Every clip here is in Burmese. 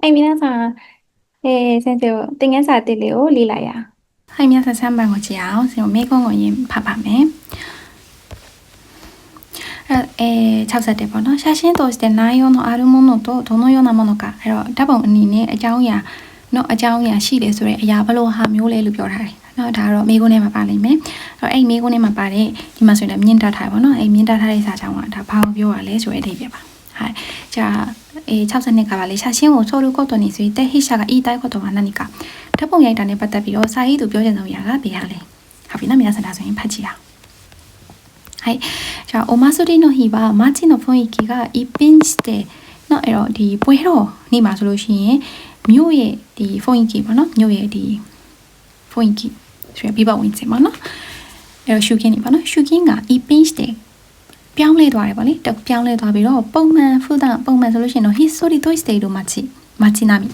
はい、皆さん、えー先生を、電源されてるをリラや。はい、皆さん3番ကိုကြည့်အောင်။ကျွန်တော်မေကွန်ကိုရင်ဖတ်ပါမယ်။အဲ60ပေါ့နော်။写真として内容のあるものとどのようなものか。အဲ့တော့ဓာတ်ပုံအနေနဲ့အကြောင်းအရာနော်အကြောင်းအရာရှိတယ်ဆိုတဲ့အရာဘယ်လိုဟာမျိုးလဲလို့ပြောထားတယ်။နော်ဒါတော့မေကွန်ထဲမှာပါလိမ့်မယ်။အဲ့တော့အဲ့မေကွန်ထဲမှာပါတဲ့ဒီမှာဆိုရင်လည်းမြင့်တက်ထားပါတော့။အဲ့မြင့်တက်ထားတဲ့စာကြောင်းကဒါဘာကိုပြောရလဲဆိုတဲ့အဓိပ္ပာယ်ပါ။はい。じゃあ、 えー、62から写真を撮ることについて筆者が言いたいことは何かဓာတ်ပုံရိုက်တာနဲ့ပတ်သက်ပြီးတော့စာရေးသူပြောချင်တဲ့အရာကဘယ်ဟာလဲဟုတ်ပြီနော်皆さんဒါဆိုရင်ဖတ်ကြည့်အောင်はいじゃあお祭りの日は街の雰囲気が一変してနော်အဲ့တော့ဒီပွဲတော်နေ့မှာဆိုလို့ရှိရင်မြို့ရဲ့ဒီ雰囲気ပေါ့နော်မြို့ရဲ့ဒီ雰囲気ဆိုရပြပဝင်စင်ပေါ့နော်အဲ့တော့ရှုခင်းနေပေါ့နော်ရှုခင်းက一変して ပြောင်းလဲသွားတယ်ပေါ့လေတက်ပြောင်းလဲသွားပြီးတော့ပုံမှန်ဖူးတာပုံမှန်ဆိုလို့ရှိရင်တော့ history to stay လို့မှချီမချီနာမီ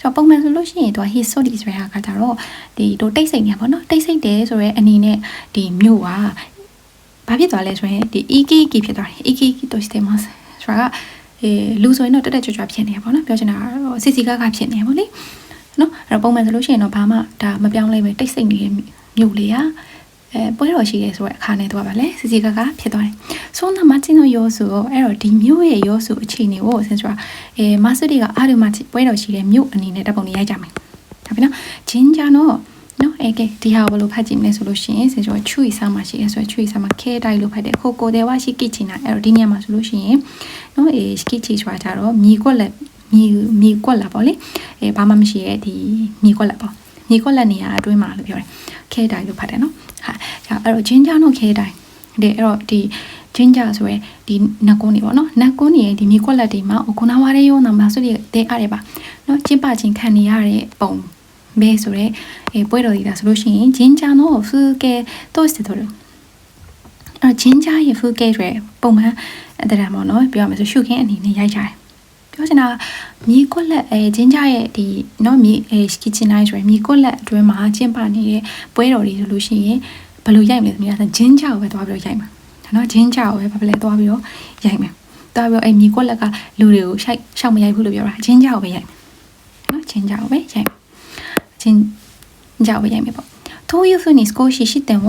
ဆိုတော့ပုံမှန်ဆိုလို့ရှိရင်သူက history ဆိုတဲ့အခါကျတော့ဒီတို့တိတ်ဆိတ်နေပါတော့တိတ်ဆိတ်တယ်ဆိုရဲအနေနဲ့ဒီမြို့ကဘာဖြစ်သွားလဲဆိုရင်ဒီ iki iki ဖြစ်သွားတယ် iki iki to stay မှာဆိုတာကအဲလူဆိုရင်တော့တက်တက်ကြွကြွဖြစ်နေပါတော့ပြောချင်တာကတော့စီစီကားကဖြစ်နေပါလေနော်အဲ့တော့ပုံမှန်ဆိုလို့ရှိရင်တော့ဘာမှဒါမပြောင်းလဲပဲတိတ်ဆိတ်နေတဲ့မြို့လေးက အဲပွဲတော်ရှိရဲဆိုတဲ့အခါနဲ့တော့ဗာလဲစီစီကားကဖြစ်သွားတယ်။ဆိုတော့မချင်းတို့ရောစုအဲ့တော့ဒီမြို့ရဲ့ရောစုအခြေအနေကိုဆင်စွာအဲမဆဒီကအားရမချပွဲတော်ရှိတဲ့မြို့အနေနဲ့တပ်ပုံလေးရိုက်ကြမယ်။ဟုတ်ပြီနော်။ဂျင်းကြတော့နော်အဲကဲဒီဟာဘယ်လိုဖတ်ကြည့်မလဲဆိုလို့ရှိရင်ဆင်စွာချွေဆာမှာရှိရဲဆိုချွေဆာမှာခဲတိုက်လို့ဖတ်တယ်ခိုကိုတဲ့ဝါရှိကိချင်နာအဲ့တော့ဒီနေရာမှာဆိုလို့ရှိရင်နော်အဲရှိကိချီဆိုတာကြတော့မြေကွက်လက်မြေမြေကွက်လာပေါ့လေအဲဘာမှမရှိရဲ့ဒီမြေကွက်လက်ပေါ့မြေကွက်လက်နေရာအတွင်းမှာလို့ပြောတယ်ခဲတိုက်လို့ဖတ်တယ်နော် ဟာအဲ့တော့ဂျင်းကြတော့ခဲတိုင်းဒီအဲ့တော့ဒီဂျင်းကြဆိုရဲဒီနက်ကုန်းနေပေါ့နော်နက်ကုန်းနေရဲ့ဒီမြေကွက်လက်တွေမှာခုနဝါရဲရောနာမဆိုတဲ့တဲအားရပါနော်ကျင်းပခြင်းခံနေရတဲ့ပုံပဲဆိုရဲအဲပွဲတော်ကြီးဒါဆိုလို့ရှိရင်ဂျင်းကြတော့ဖူကဲတော့စစ်တော်အဲ့ဂျင်းကြရဲ့ဖူကဲတွေပုံမှန်အဲ့ဒါမှနော်ပြောရမယ်ဆိုရှုခင်းအနေနဲ့ရိုက်ကြတယ် ပြောချင်တာမြေကွက်လက်အဲဂျင်းကြရဲ့ဒီเนาะမြေအဲ kitchen night ဆိုရင်မြေကွက်လက်အတွင်းမှာကျင်းပနေတဲ့ပွဲတော်တွေဆိုလို့ရှိရင်ဘယ်လိုရိုက်မလဲသမီးကဂျင်းကြကိုပဲသွားပြီးတော့ရိုက်မှာနော်ဂျင်းကြကိုပဲဘာပဲလဲသွားပြီးတော့ရိုက်မှာသွားပြီးတော့အဲမြေကွက်လက်ကလူတွေကိုရှိုက်ရှောက်မရိုက်ဘူးလို့ပြောတာဂျင်းကြကိုပဲရိုက်မှာနော်ဂျင်းကြကိုပဲရိုက်မှာဂျင်းကြကိုပဲရိုက်မှာပေါ့ To you finish ကိုရှိရှိတင်ဝ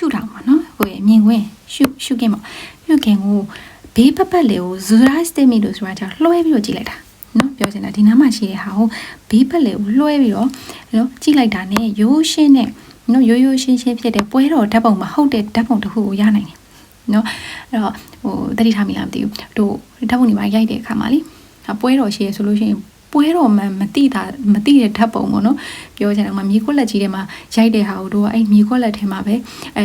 ရှုထောင်ပါနော်ကိုယ့်ရဲ့မြင်ကွင်းရှုရှုခင်ပေါ့ရှုခင်ကိုဘေးပတ်ပတ်လေးကို zura state လို့ဆိုတာကြောင့်လွှဲပြီးတော့ကြည့်လိုက်တာနော်ပြောချင်တာဒီနားမှာရှိတဲ့ဟာကိုဘေးပတ်လေးကိုလွှဲပြီးတော့နော်ကြည့်လိုက်တာ ਨੇ ရိုးရှင်းတဲ့နော်ရိုးရိုးရှင်းရှင်းဖြစ်တဲ့ပွဲတော်ဓာတ်ပုံမဟုတ်တဲ့ဓာတ်ပုံတစ်ခုကိုရနိုင်တယ်နော်အဲ့တော့ဟိုတတိထားမိလားမသိဘူးတို့ဓာတ်ပုံတွေမှာရိုက်တဲ့အခါမှာလေပွဲတော်ရှိရဆိုလို့ရှိရင် ပွဲတော်မှမတိတာမတိတဲ့ဓာတ်ပုံပေါ့နော်ပြောချင်တယ်မှာမြေခွက်လက်ကြီးထဲမှာရိုက်တဲ့ဟာကိုတို့ကအဲ့မြေခွက်လက်ထဲမှာပဲအဲ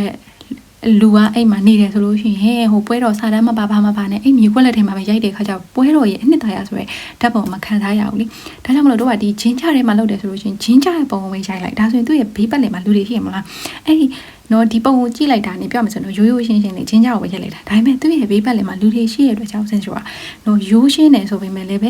လူကအဲ့မှာနေတယ်ဆိုလို့ရှိရင်ဟိုပွဲတော်စာတမ်းမပါပါမပါနဲ့အဲ့မြေခွက်လက်ထဲမှာပဲရိုက်တဲ့ခါကျပွဲတော်ရဲ့အနှစ်သာရဆိုရဲဓာတ်ပုံမခံစားရဘူးလေဒါကြောင့်မလို့တို့ကဒီဂျင်းချထဲမှာလုပ်တယ်ဆိုလို့ရှိရင်ဂျင်းချရဲ့ပုံကိုပဲရိုက်လိုက်ဒါဆိုရင်သူ့ရဲ့ဘေးပတ်လည်မှာလူတွေရှိရမလားအဲ့ဒီ နော်ဒီပုံကိုကြည့်လိုက်တာနေပြောမယ်ဆိုတော့ရိုးရိုးရှင်းရှင်းလေးချင်းကြောက်ပဲရက်လိုက်တာဒါပေမဲ့သူ့ရဲ့ဘေးပတ်လည်မှာလူတွေရှိရတဲ့အတွက်ကြောင့်ဆင်ချိုကနော်ရိုးရှင်းတယ်ဆိုပေမဲ့လည်းပဲ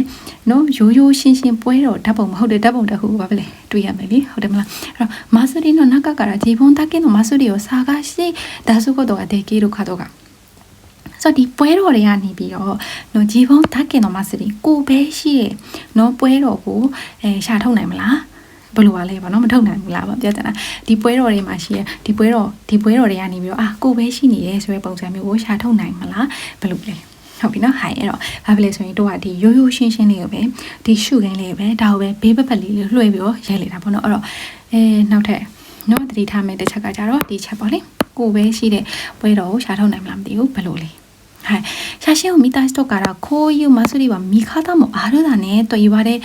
နော်ရိုးရိုးရှင်းရှင်းပွဲတော့ဓာတ်ပုံမဟုတ်တဲ့ဓာတ်ပုံတစ်ခုပါပဲလေတွေ့ရမယ်လေဟုတ်တယ်မလားအဲ့တော့မာဆူရီနော်နကကာရာဂျီဘွန်တာကင်းနော်မာဆူရီကိုစာကားရှိဒါစုကတော့အတေကီတို့ခါတော့ကဆိုတော့ဒီပွဲတော်တွေကနေပြီးတော့နော်ဂျီဘွန်တာကင်းနော်မာဆူရီကိုပဲရှိရနော်ပွဲတော်ကိုအဲရှာထုတ်နိုင်မလား ဘယ်လိုပါလဲပေါ့နော်မထုတ်နိုင်ဘူးလားပေါ့ပြောချင်တာဒီပွဲတော်တွေမှာရှိရဒီပွဲတော်ဒီပွဲတော်တွေကနေပြီးတော့အာကိုပဲရှိနေရဲဆိုတဲ့ပုံစံမျိုးကိုရှာထုတ်နိုင်မလားဘယ်လိုလဲဟုတ်ပြီနော်ဟိုင်အဲ့တော့ဘာဖြစ်လဲဆိုရင်တို့ကဒီရိုးရိုးရှင်းရှင်းလေးကိုပဲဒီရှုခင်းလေးပဲဒါကိုပဲဘေးပပတ်လေးလေးလွှဲပြီးတော့ရိုက်လိုက်တာပေါ့နော်အဲ့တော့အဲနောက်ထပ်နော်တတိထားမယ်တစ်ချက်ကကြတော့ဒီချက်ပေါ့လေကိုပဲရှိတဲ့ပွဲတော်ကိုရှာထုတ်နိုင်မလားမသိဘူးဘယ်လိုလဲ はい、写真を見た人からこういう祭りは見方もあるだねと言われ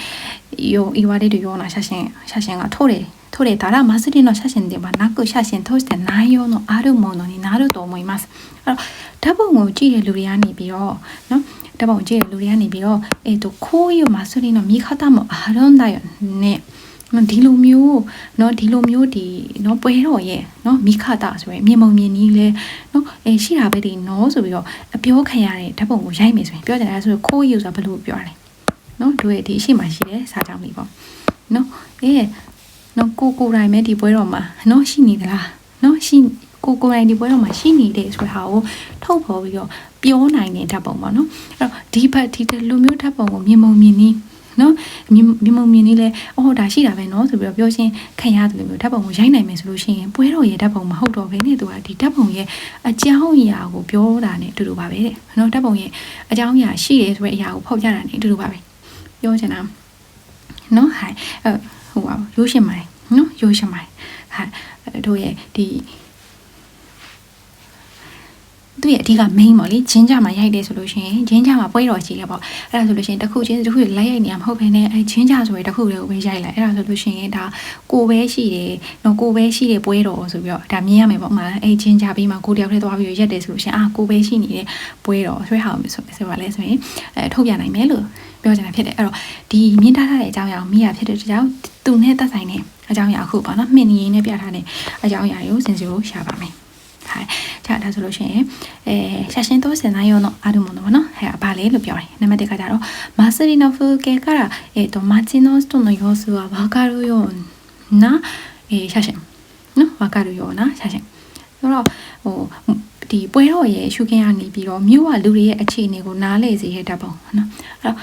よ言われるような写真写真が撮れ撮れたら祭りの写真ではなく写真として内容のあるものになると思います。あの多分うちでルリアニビを多分うちでルリアニビを、えーと、こういう祭りの見方もあるんだよね。 ဒီလိုမျိုးเนาะဒီလိုမျိုးဒီเนาะပွဲတော်ရဲ့เนาะမိခတာဆိုရင်မြေမုံမြင်ကြီးလဲเนาะအဲရှိတာပဲဒီเนาะဆိုပြီးတော့အပြောခံရတဲ့ဓာတ်ပုံကိုရိုက်မယ်ဆိုရင်ပြောကြတယ်ဆိုတော့ခိုးယူဆိုတာဘယ်လိုပြောရလဲเนาะတို့ရဲ့ဒီအရှိမှရှိတဲ့စာကြောင်းလေးပေါ့เนาะအဲเนาะကိုကိုယ်တိုင်ပဲဒီပွဲတော်မှာเนาะရှိနေသလားเนาะရှိကိုကိုယ်တိုင်ဒီပွဲတော်မှာရှိနေတယ်ဆိုတဲ့ဟာကိုထုတ်ဖော်ပြီးတော့ပြောနိုင်တဲ့ဓာတ်ပုံပေါ့နော်အဲ့တော့ဒီဘက်ဒီလူမျိုးဓာတ်ပုံကိုမြင်မုံမြင်နီး နော်မြင်မြင်မုံမြင်နီးလဲအော်ဒါရှိတာပဲနော်ဆိုပြီးတော့ပြောချင်းခံရတယ်လို့မျိုးဓာတ်ပုံကိုရိုက်နိုင်မယ်ဆိုလို့ရှိရင်ပွဲတော်ရဲ့ဓာတ်ပုံမဟုတ်တော့ဘဲနဲ့သူကဒီဓာတ်ပုံရဲ့အကြောင်းအရာကိုပြောတာ ਨੇ အတူတူပါပဲတဲ့နော်ဓာတ်ပုံရဲ့အကြောင်းအရာရှိတယ်ဆိုတဲ့အရာကိုဖောက်ပြတာ ਨੇ အတူတူပါပဲပြောချင်တာနော်ဟိုင်အဲဟိုပါရိုးရှင်ပါတယ်နော်ရိုးရှင်ပါတယ်ဟာတို့ရဲ့ဒီ သူ့ရဲ့အဓိက main ပေါ့လေဂျင်းကြမှာရိုက်တယ်ဆိုလို့ရှိရင်ဂျင်းကြမှာပွဲတော်ရှိတယ်ပေါ့အဲ့ဒါဆိုလို့ရှိရင်တစ်ခုချင်းတစ်ခုလိုက်ရိုက်နေရမှာမဟုတ်ဘဲနဲ့အဲဂျင်းကြဆိုရင်တစ်ခုလေးကိုပဲရိုက်လိုက်အဲ့ဒါဆိုလို့ရှိရင်ဒါကိုပဲရှိတယ်နော်ကိုပဲရှိတယ်ပွဲတော်ဆိုပြီးတော့ဒါမြင်ရမယ်ပေါ့မှာအဲဂျင်းကြပြီးမှကိုတယောက်တည်းသွားပြီးရက်တယ်ဆိုလို့ရှိရင်အာကိုပဲရှိနေတဲ့ပွဲတော်ဆွဲဟာဆိုဆိုပါလဲဆိုရင်အဲထုတ်ပြနိုင်မယ်လို့ပြောချင်တာဖြစ်တယ်အဲ့တော့ဒီမြင်ထားတဲ့အကြောင်းအရာကိုမိရဖြစ်တဲ့ကြောင့်သူနဲ့သက်ဆိုင်တဲ့အကြောင်းအရာအခုပေါ့နော်မှင်နေရင်းနဲ့ပြထားတဲ့အကြောင်းအရာတွေကိုစင်စီကိုရှာပါမယ် はいじゃあဒါဆိုလို့ရှိရင်အဲ写真撮影内容のあるものはのはいバレလို့ပြောတယ်နံပါတ်1ကကြတော့マスリの風景からえっ、と街の人の様子はわかるような、えー写真နော်わかるような写真ဆိုတော့ဟိုဒီပွဲတော်ရဲ့ရှုခင်းကနေပြီးတော့မြို့ကလူတွေရဲ့အခြေအနေကိုနားလည်စေရတတ်ပုံနော်အဲ့တော့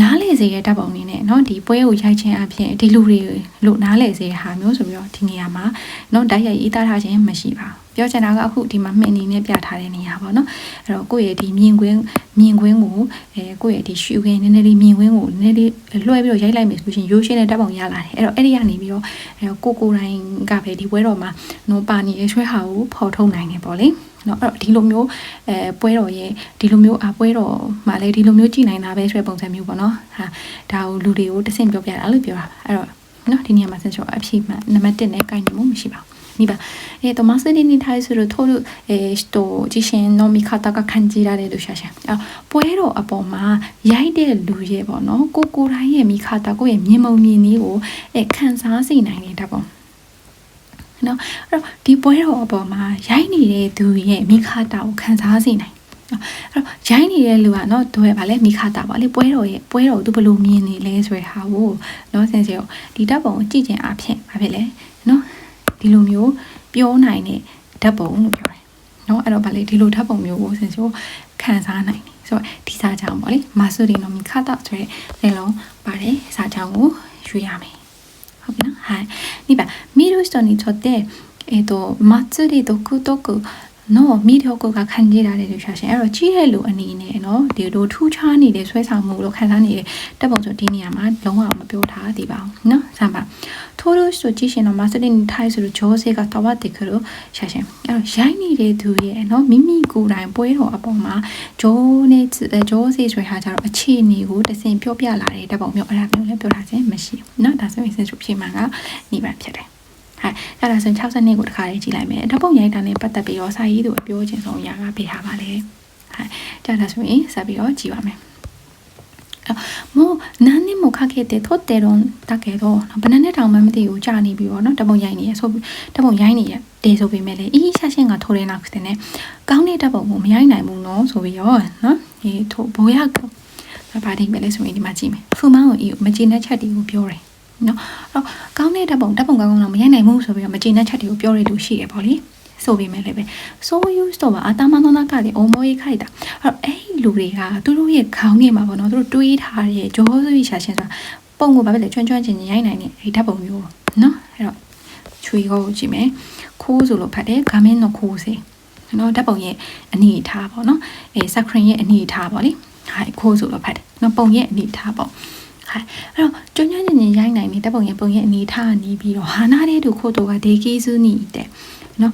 နားလေစေတဲ့ဓာတ်ပုံလေးနဲ့เนาะဒီပွဲကိုရိုက်ခြင်းအပြင်ဒီလူတွေလို့နားလေစေတဲ့ဟာမျိုးဆိုပြီးတော့ဒီနေရာမှာเนาะဓာတ်ရိုက်ရေးသားထားခြင်းမရှိပါဘူးပြောချင်တာကအခုဒီမှာမှင်နေနဲ့ပြထားတဲ့နေရာပေါ့နော်အဲ့တော့ကိုယ့်ရဲ့ဒီမြင်ကွင်းမြင်ကွင်းကိုအဲကိုယ့်ရဲ့ဒီရှူခင်းနည်းနည်းလေးမြင်ကွင်းကိုနည်းနည်းလေးလွှဲပြီးတော့ရိုက်လိုက်မယ်ဆိုရှင်ရိုးရှင်းတဲ့ဓာတ်ပုံရလာတယ်အဲ့တော့အဲ့ဒီကနေပြီးတော့အဲကိုကိုတိုင်းကပဲဒီပွဲတော်မှာနော်ပါနေတဲ့ရွှဲဟာကိုဖော်ထုတ်နိုင်တယ်ပေါ့လေ เนาะအဲ့တော့ဒီလိုမျိုးအဲပွဲတော်ရဲ့ဒီလိုမျိုးအပွဲတော်မှာလည်းဒီလိုမျိုးကြည်နိုင်တာပဲဆိုတဲ့ပုံစံမျိုးပေါ့နော်ဟာဒါကိုလူတွေကိုတဆင့်ပြောပြတာလို့ပြောတာပါအဲ့တော့နော်ဒီနေရာမှာဆင်ချောအဖြစ်မှနံပါတ်1နဲ့ကိုင်နေမှုမရှိပါဘူး니봐 에, 또마스디니타이스로토르에또지신노미카타가간지라레도샤샤아뽀에로아뽀마야이데루예보노고고라이의미카타고의면몸미니고에칸사세나이네다보 နေတာပေါ့နော်အဲ့တော့ဒီပွဲတော်အပေါ်မှာရိုက်နေတဲ့သူရဲ့မိခတာကိုခံစားစေနိုင်အဲ့တော့ရိုင်းနေတဲ့လူကเนาะသူရဲ့ဗာလဲမိခတာပါလေပွဲတော်ရဲ့ပွဲတော်သူဘယ်လိုမြင်နေလဲဆိုတဲ့ဟာကိုเนาะစင်စေကိုဒီတပ်ပုံကိုကြည့်ခြင်းအဖြစ်ဘာဖြစ်လဲเนาะဒီလိုမျိုးပြောနိုင်တဲ့ဓာတ်ပုံလို့ပြောတယ်เนาะအဲ့တော့ဗာလေဒီလိုဓာတ်ပုံမျိုးကိုစင်စေကိုခံစားနိုင်တယ်ဆိုတော့ဒီစာကြောင်းပေါ့လေမာဆူရီနိုမိခတာဆိုတဲ့လေလုံးပါတယ်စာကြောင်းကိုရွေးရမယ်ဟုတ်ပြီနော် はい。2番見る人にとってえっ、と祭り独特 နော်မိတော့ကိုကခံကြည့်တာလေလို့ဖြာရှင်အဲ့တော့ကြီးတဲ့လူအနေနဲ့နော်ဒီလိုထူးခြားနေတဲ့ဆွဲဆောင်မှုလို့ခံစားနေတဲ့တက်ပုံဆိုဒီနေရာမှာလုံးဝမပြောထားသေးပါဘူးနော်ဆမ်ပါထိုးလို့ဆိုကြည့်ရှင်တော့ master in thai ဆိုတော့ဂျောဆေကတဝတ်တေခလို့ဖြာရှင်အဲ့တော့ရိုက်နေတဲ့သူရဲ့နော်မိမိကိုယ်တိုင်ပွဲတော်အပေါ်မှာဂျောနဲ့ဂျောဆေဆိုရဟာကြတော့အခြေအနေကိုတစင်ပြောပြလာတဲ့တက်ပုံမျိုးအဲ့ဒါမျိုးလည်းပြောထားခြင်းမရှိဘူးနော်ဒါဆိုရင်စဉ်းစားဖြေမှာကနေပါဖြစ်တယ် ဟာအဲ့ဒါဆိုရင်62ကိုတစ်ခါလေးကြည့်လိုက်မယ်ဓာတ်ပုံရိုက်တာနဲ့ပတ်သက်ပြီးတော့စာရေးသူအပြောချင်ဆုံးအရာကပေးထားပါလေဟာအဲ့ဒါဆိုရင်ဆက်ပြီးတော့ကြည့်ပါမယ်もう何年もかけて撮ってるんだけどဘယ်နှစ်နှစ်တောင်မှမသိဘူးကြာနေပြီပေါ့နော်တပုံရိုက်နေရဆိုတပုံရိုက်နေရတေးဆိုပေမဲ့လေအီးရှာရှင်းကထိုးရနာခတဲ့နဲ့ကောင်းတဲ့တပုံကိုမရိုက်နိုင်ဘူးနော်ဆိုပြီးတော့နော်ဒီထိုးဘိုးရကဘာတိပဲလဲဆိုရင်ဒီမှာကြည့်မယ်ဖူမောင်းကိုအီမကျေနပ်ချက်တွေကိုပြောတယ် နော်အဲ့တော့ကောင်းတဲ့ဓာတ်ပုံဓာတ်ပုံကောင်းကောင်းတော့မရိုက်နိုင်ဘူးဆိုပြီးတော့မကျေနပ်ချက်တွေကိုပြောရလို့ရှိရပေါ့လေဆိုပေမဲ့လည်းပဲ so used တော့အတမနောနာကလေအမောကြီးခိုက်တာအဲ့တော့အဲ့လူတွေကသူတို့ရဲ့ခေါင်းထဲမှာပေါ့နော်သူတို့တွေးထားတဲ့ဂျောဆွေးရှာရှင်းဆိုတာပုံကိုဘာပဲလေချွန်းချွန်းချင်းချင်းရိုက်နိုင်တဲ့အဲ့ဓာတ်ပုံမျိုးနော်အဲ့တော့ချွေကိုကြည့်မယ်ခိုးဆိုလို့ဖတ်တယ်ဂါမင်းတော့ခိုးစေနော်ဓာတ်ပုံရဲ့အနေအထားပေါ့နော်အဲစခရင်ရဲ့အနေအထားပေါ့လေဟာခိုးဆိုလို့ဖတ်တယ်နော်ပုံရဲ့အနေအထားပေါ့ はいအဲ့တော့ကျွမ်းကျွမ်းကျင်ကျင်ရိုက်နိုင်တဲ့ပုံရဲ့ပုံရဲ့အနေထားကနေပြီးတော့ဟာနာတဲ့သူခို့တော့ကဒေကီစုနီတဲ့နော်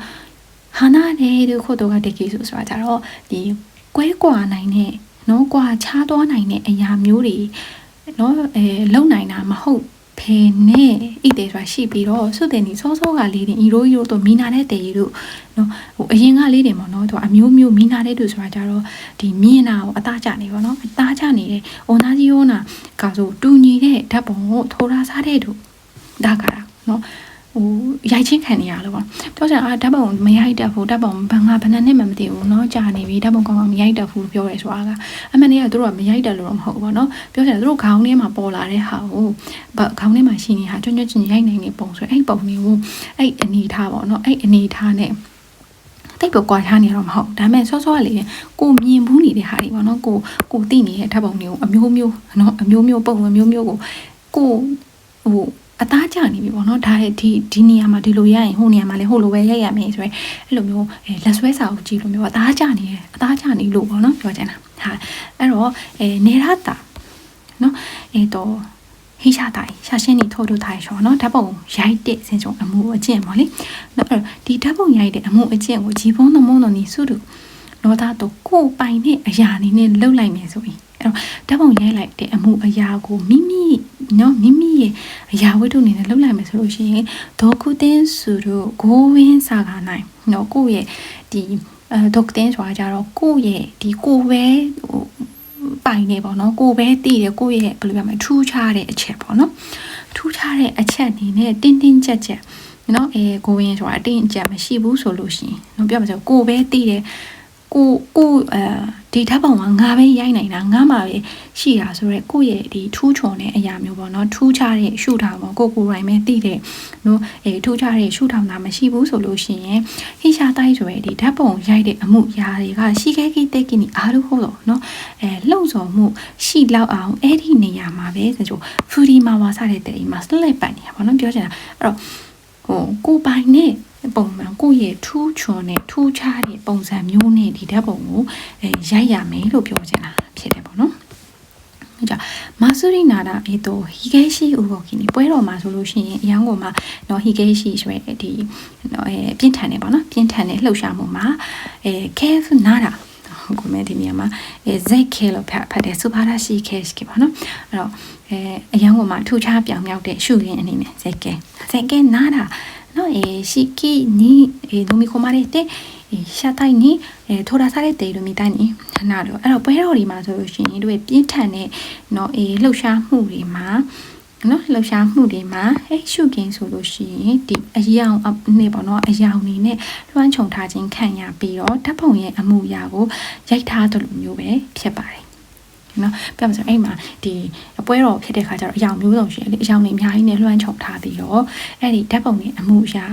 ဟာနာတဲ့သူခို့တော့ကဒေကီစုဆိုတာကြတော့ဒီကွဲကွာနိုင်တဲ့နော်ကွာခြားသွားနိုင်တဲ့အရာမျိုးတွေနော်အဲလုံနိုင်တာမဟုတ် ဖဖေနဲ့ဣတေဆိုတာရှိပြီးတော့စုတဲ့နီစောစောကလေးတင်ဤရိုးဤရိုးတို့မီနာတဲ့တေရီတို့နော်ဟိုအရင်ကလေးတင်ပေါ့နော်သူကအမျိုးမျိုးမီနာတဲ့တို့ဆိုတာကြတော့ဒီမြင်တာကိုအသားကျနေပေါ့နော်အသားကျနေတဲ့အော်နာကြီးယောနာကဆိုတူညီတဲ့ဓာတ်ပုံကိုထိုးထားစားတဲ့တို့ဒါကတာနော် ဟိုရိုက်ချင်းခံနေရလို့ပေါ့ပြောချင်အာဓာတ်ပုံမရိုက်တတ်ဘူးဓာတ်ပုံဘာငါဘယ်နှစ်နှစ်မှမသိဘူးเนาะကြာနေပြီဓာတ်ပုံကောင်းကောင်းမရိုက်တတ်ဘူးပြောရဲဆိုတာကအမှန်တည်းကသူတို့ကမရိုက်တတ်လို့တော့မဟုတ်ဘူးပေါ့နော်ပြောချင်တယ်သူတို့ခေါင်းထဲမှာပေါ်လာတဲ့ဟာကိုဘာခေါင်းထဲမှာရှိနေတာကျွတ်ကျွတ်ချင်းရိုက်နိုင်နေပုံဆိုအဲ့ပုံမျိုးအဲ့အနေထားပေါ့နော်အဲ့အနေထားနဲ့တိတ်ပေါ်ကွာထားနေတော့မဟုတ်ဒါပေမဲ့စောစောကလေကိုမြင်ဘူးနေတဲ့ဟာတွေပေါ့နော်ကိုကိုသိနေတဲ့ဓာတ်ပုံတွေကိုအမျိုးမျိုးနော်အမျိုးမျိုးပုံအမျိုးမျိုးကိုကိုဟို အသားကျနေပြီပေါ့နော်ဒါရဲ့ဒီဒီနေရာမှာဒီလိုရရင်ဟိုနေရာမှာလည်းဟိုလိုပဲရိုက်ရမယ်ဆိုရယ်အဲ့လိုမျိုးအဲလက်ဆွဲစာကိုကြည့်လို့မျိုးအသားကျနေတယ်အသားကျနေလို့ပေါ့နော်ပြောချင်တာဟာအဲ့တော့အဲနေရတာနော်အဲတော့ဟိရှာတိုင်ရှာရှင်းနေထိုးထိုးထိုင်ရှောနော်ဓာတ်ပုံရိုက်တဲ့စင်စုံအမှုအကျင့်ပေါ့လေနော်အဲ့တော့ဒီဓာတ်ပုံရိုက်တဲ့အမှုအကျင့်ကိုဂျီဘုံသမုံတော်နေစုတူလောသားတော့ကိုယ်ပိုင်နဲ့အရာနေနဲ့လှုပ်လိုက်မယ်ဆိုရင် အဲ့တော့ဓာတ်ပုံရိုက်လိုက်တဲ့အမှုအရာကိုမိမိနော်မိမိရဲ့အရာဝတ္ထုအနေနဲ့လှုပ်လိုက်မယ်ဆိုလို့ရှိရင်ဒေါကုတင်းစုတို့ဂိုးဝင်းစာကနိုင်နော်ကိုယ့်ရဲ့ဒီအဲဒေါကုတင်းဆိုတာကြတော့ကိုယ့်ရဲ့ဒီကိုယ်ပဲဟိုပိုင်နေပေါ့နော်ကိုယ်ပဲတည်တယ်ကိုယ့်ရဲ့ဘယ်လိုပြောမလဲထူးခြားတဲ့အချက်ပေါ့နော်ထူးခြားတဲ့အချက်အနေနဲ့တင်းတင်းကြပ်ကြပ်နော်အဲကိုဝင်းဆိုတာအတင်းအကျပ်မရှိဘူးဆိုလို့ရှိရင်နော်ပြောမှာဆိုကိုယ်ပဲတည်တယ် ကိုကိုအဲဒီဓာတ်ပုံကငါပဲရိုက်နိုင်တာငါမှပဲရှိတာဆိုတော့ကိုယ့်ရဲ့ဒီထူးချွန်တဲ့အရာမျိုးပေါ့နော်ထူးခြားတဲ့ရှုထောင်ပေါ့ကိုကိုယ်တိုင်ပဲသိတဲ့နော်အဲထူးခြားတဲ့ရှုထောင်တာမရှိဘူးဆိုလို့ရှိရင်ဟိရှာတိုင်းဆိုရယ်ဒီဓာတ်ပုံရိုက်တဲ့အမှုရာတွေကရှိခဲကိတက်ကိနီအားလို့ဟုတ်တော့နော်အဲလှုပ်ဆော်မှုရှိလောက်အောင်အဲ့ဒီနေရာမှာပဲဆိုတော့ဖူဒီမာဝါစတဲ့တဲ့အိမ်မှာစလက်ပိုင်နေတာပေါ့နော်ပြောချင်တာအဲ့တော့ဟိုကိုပိုင်နဲ့ ပုံမှန်ကိုယ့်ရဲ့ထူးချွန်တဲ့ထူးခြားတဲ့ပုံစံမျိုးနဲ့ဒီဓာတ်ပုံကိုအဲရိုက်ရမယ်လို့ပြောချင်တာဖြစ်တယ်ပေါ့နော်ဲ့ကြောင့်မာဆူရီနာတာအေတိုဟီဂဲရှိဥဘော်ကီနီပွဲတော်မှာဆိုလို့ရှိရင်အရန်ကိုမှနော်ဟီဂဲရှိဆိုတဲ့ဒီနော်အဲပြင်းထန်နေပေါ့နော်ပြင်းထန်နေလှုပ်ရှားမှုမှာအဲကဲဖ်နာတာကိုမဲဒီနေရာမှာအဲဇက်ခဲလို့ဖတ်ဖတ်တယ်စူပါရာရှိခဲရှိကပေါ့နော်အဲ့တော့အဲအရန်ကိုမှထူခြားပြောင်မြောက်တဲ့ရှုရင်းအနေနဲ့ဇက်ကဲဇက်ကဲနာတာ နော်えしきにえ飲み込まれてရှာတိုင်းနေအဲထိုတာစားတဲ့တေလိုမီတိုင်းနေနာတော့အဲ့တော့ပွဲတော်တွေမှာဆိုလို့ရှိရင်တို့ရဲ့ပြင်းထန်တဲ့เนาะအေးလှုပ်ရှားမှုတွေမှာနော်လှုပ်ရှားမှုတွေမှာအဲရှုကင်ဆိုလို့ရှိရင်ဒီအယောင်နေပေါ့နော်အယောင်နေနဲ့လွှမ်းခြုံထားခြင်းခံရပြီးတော့ဓာတ်ပုံရဲ့အမှုရာကိုရိုက်ထားသလိုမျိုးပဲဖြစ်ပါတယ် နော်ပြောမှဆိုအဲ့မှာဒီအပွဲတော်ဖြစ်တဲ့ခါကျတော့အယောင်မျိုးစုံရှိတယ်လေအယောင်တွေအများကြီးနဲ့လွှမ်းခြုံထားပြီးတော့အဲ့ဒီဓာတ်ပုံရဲ့အမှုရာ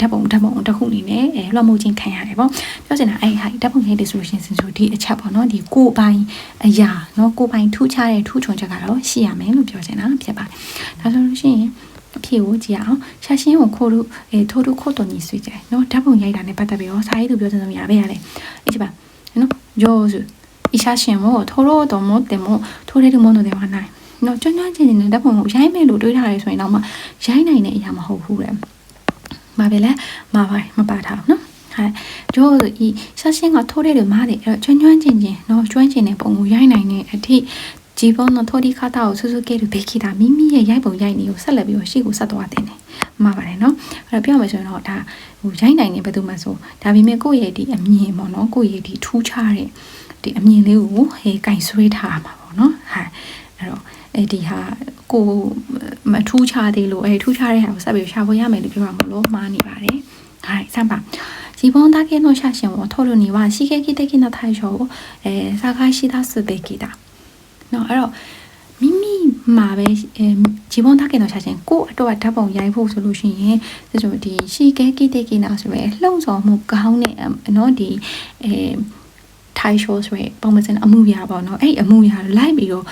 ဓာတ်ပုံဓာတ်ပုံတစ်ခုအနေနဲ့အဲလွှမ်းမိုးခြင်းခံရတယ်ပေါ့ပြောချင်တာအဲ့ဟာဓာတ်ပုံရဲ့ dissolution ဆိုဒီအချက်ပေါ့နော်ဒီကိုယ်ပိုင်အရာနော်ကိုယ်ပိုင်ထူးခြားတဲ့ထူးချွန်ချက်ကတော့ရှိရမယ်လို့ပြောချင်တာဖြစ်ပါတယ်ဒါဆိုလို့ရှိရင်အဖြစ်ကိုကြည့်အောင်ရှာရှင်းကိုခိုးလို့အဲထိုးထိုးခိုးတော်ညီဆွေးကြတယ်နော်ဓာတ်ပုံရိုက်တာနဲ့ပတ်သက်ပြီးတော့စာရေးသူပြောချင်ဆုံးရပါရတယ်အဲ့ဒီပါနော်上手一写真を撮ろうと思っても撮れるものではないနော်ကျွမ်းကျွမ်းကျင်ကျင်နဲ့ဓာတ်ပုံကိုရိုက်မယ်လို့တွေးထားရဲဆိုရင်တော့မှရိုက်နိုင်တဲ့အရာမဟုတ်ဘူးတဲ့။မှာပဲလဲမှာပါမပါထားဘူးနော်။はい。上手いい写真が撮れるまでကျွမ်းကျွမ်းကျင်ကျင်နော်ကျွမ်းကျင်တဲ့ပုံကိုရိုက်နိုင်တဲ့အထိ自分の撮り方を続けるべきだမိမိရဲ့ရိုက်ပုံရိုက်နည်းကိုဆက်လက်ပြီးတော့ရှေ့ကိုဆက်သွားတင်တယ်။မှာပါတယ်နော်။အဲ့တော့ပြောရမယ်ဆိုရင်တော့ဒါဟိုရိုက်နိုင်နေဘယ်သူမှဆိုဒါပေမဲ့ကိုယ့်ရဲ့ဒီအမြင်ပေါ့နော်ကိုယ့်ရဲ့ဒီထူးခြားတဲ့ ဒီအမြင်လေးကိုဟေးကင်ဆွေးထားရမှာပေါ့နော်ဟာအဲ့တော့အဲ့ဒီဟာကိုမထူးခြားသေးလို့အဲ့ထူးခြားတဲ့ဟာကိုစပြီးရှာဖွေရမယ်လို့ပြောမှာမလို့မှားနေပါတယ်ဟာစမ်းပါ지번다게노샤신워토르니와시계기대기나타이쇼에사가시다스데기다နော်အဲ့တော့မိမိမှာပဲဂျီဘွန်တာကေတော့ရှာချင်းကို့အတွက်ဓာတ်ပုံရိုက်ဖို့ဆိုလို့ရှိရင်ဆိုဆိုဒီရှီကဲကိတေကိနာဆိုပဲလှုံ့ဆော်မှုကောင်းတဲ့နော်ဒီအဲ ထိုင်ရှိုးဆိုရယ်ပုံမစင်အမှုရာပေါ့နော်အဲ့အမှုရာလိုက်ပြီးတော့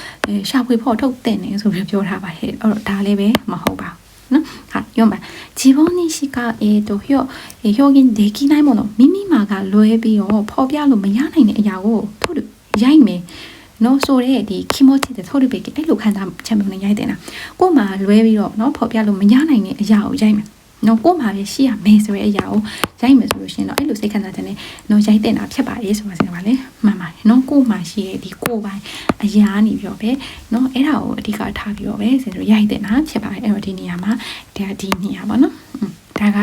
ရှာဖွေဖို့ထုတ်တဲ့နေဆိုပြီးပြောထားပါဟဲ့အဲ့တော့ဒါလည်းပဲမဟုတ်ပါဘူးနော်ဟာပြောမှာ自分にしかえっ、と表表現できないものမိမိမှာကလွဲပြီးတော့ပေါ်ပြလို့မရနိုင်တဲ့အရာကိုထုတ်ရိုက်မယ်နော်ဆိုတဲ့ဒီ kimochi တဲ့ထုတ်ရပေးအဲ့လိုခံစားချက်မျိုးနဲ့ရိုက်တင်တာကို့မှာလွဲပြီးတော့နော်ဖော်ပြလို့မရနိုင်တဲ့အရာကိုရိုက်မယ် နော်ကို့မှာပဲရှိရမယ်ဆိုတဲ့အရာကိုရိုက်မယ်ဆိုလို့ရှိရင်တော့အဲ့လိုစိတ်ခံစားချက်နဲ့နော်ရိုက်တင်တာဖြစ်ပါလေဆိုပါစေပါလေမှန်ပါတယ်နော်ကို့မှာရှိတဲ့ဒီကို့ပိုင်းအရာနေပြီးတော့ပဲနော်အဲ့ဒါကိုအဓိကထားပြီးတော့ပဲဆိုတော့ရိုက်တင်တာဖြစ်ပါတယ်အဲ့တော့ဒီနေရာမှာဒါဒီနေရာပေါ့နော်อืมဒါက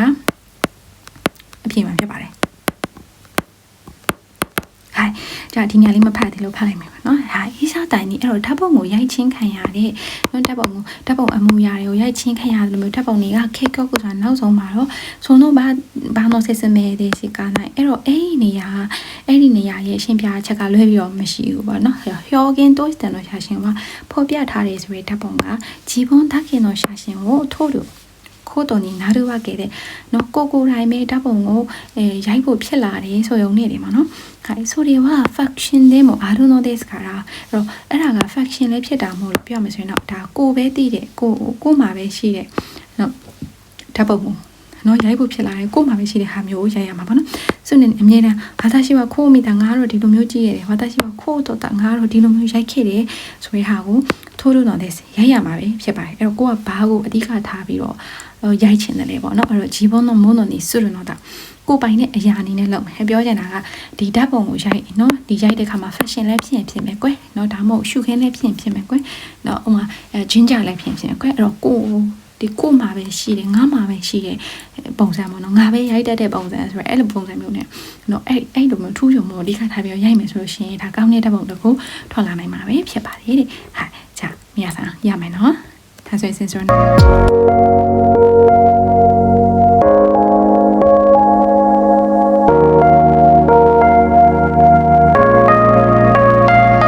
အပြည့်မှာဖြစ်ပါတယ် ဟို ကျဒီညာလေးမဖတ်သေးလို့ဖတ်လိုက်မယ်ပေါ့နော်ဟာအေးစားတိုင်နေအဲ့တော့ဓာတ်ပုံကိုရိုက်ချင်းခံရတဲ့ဓာတ်ပုံကိုဓာတ်ပုံအမူအရာတွေကိုရိုက်ချင်းခံရတယ်လို့မျိုးဓာတ်ပုံတွေကခေတ်ကောက်ကိုဆိုတာနောက်ဆုံးမှာတော့ဆိုတော့ဘာဘာတော့စစ်စစ်မဲတဲ့စီကားနိုင်အဲ့တော့အဲ့ဒီနေရာအဲ့ဒီနေရာရဲ့ရှင်းပြချက်ကလွဲပြီးတော့မရှိဘူးပေါ့နော်ဟျောကင်းတိုးစတန်တော့ရှာရှင်ကဖော်ပြထားတယ်ဆိုရင်ဓာတ်ပုံကဂျီဘွန်ဓာတ်ခင်တော့ရှာရှင်ကိုထို့လို့ ခိုးတုံကြီးနားရဝခဲ့တဲ့နော်ကိုကိုတိုင်းပဲဓာတ်ပုံကိုအဲရိုက်ဖို့ဖြစ်လာတယ်ဆိုရုံနဲ့တယ်ပေါ့နော်ခိုင်ဆိုတွေဟာ faction တဲ့မို့ I don't know this ခါတာအဲ့တော့အဲ့ဒါက faction လည်းဖြစ်တာမဟုတ်လို့ပြောမယ်ဆိုရင်တော့ဒါကိုပဲတည်တယ်ကိုကိုမှာပဲရှိတယ်နော်ဓာတ်ပုံကိုနော်ရိုက်ဖို့ဖြစ်လာတယ်ကို့မှာပဲရှိတဲ့ဟာမျိုးကိုရိုက်ရမှာပေါ့နော်ဆိုနေအမြဲတမ်းဘာသာရှိမှခိုးမိတာငါတို့ဒီလိုမျိုးကြည့်ရတယ်ဘာသာရှိမှခိုးတော့တာငါတို့ဒီလိုမျိုးရိုက်ခဲ့တယ်ဆိုရဟာကိုထိုးလို့တော့တဲ့ရိုက်ရမှာပဲဖြစ်ပါတယ်အဲ့တော့ကိုကဘာကိုအဓိကထားပြီးတော့ ရိုက်ချင်တယ်လေပေါ့နော်အဲ့တော့ဂျီဘွန်တော့မွန်းတော့နေဆွရတော့တာကိုပိုင်နဲ့အရာအနေနဲ့လုပ်မယ်ပြောချင်တာကဒီဓာတ်ပုံကိုရိုက်နော်ဒီရိုက်တဲ့ခါမှာ fashion လည်းဖြစ်ရင်ဖြစ်မယ်ကွယ်နော်ဒါမှမဟုတ်ရှုခင်းလည်းဖြစ်ရင်ဖြစ်မယ်ကွယ်နော်ဥမာဂျင်းကြလည်းဖြစ်ရင်ဖြစ်မယ်ကွယ်အဲ့တော့ကိုဒီကိုမှာပဲရှိတယ်ငါမှာပဲရှိတယ်ပုံစံပေါ့နော်ငါပဲရိုက်တတ်တဲ့ပုံစံဆိုရယ်အဲ့လိုပုံစံမျိုးနဲ့နော်အဲ့အဲ့လိုမျိုးထူးချွန်မှုဒီခါထားပြီးရိုက်မယ်ဆိုလို့ရှိရင်ဒါကောင်းတဲ့ဓာတ်ပုံတစ်ခုထွက်လာနိုင်မှာပဲဖြစ်ပါတယ်တဲ့ဟာじゃမြတ်ဆန်ရမယ်နော်ဒါဆိုရင်စင်စွန်း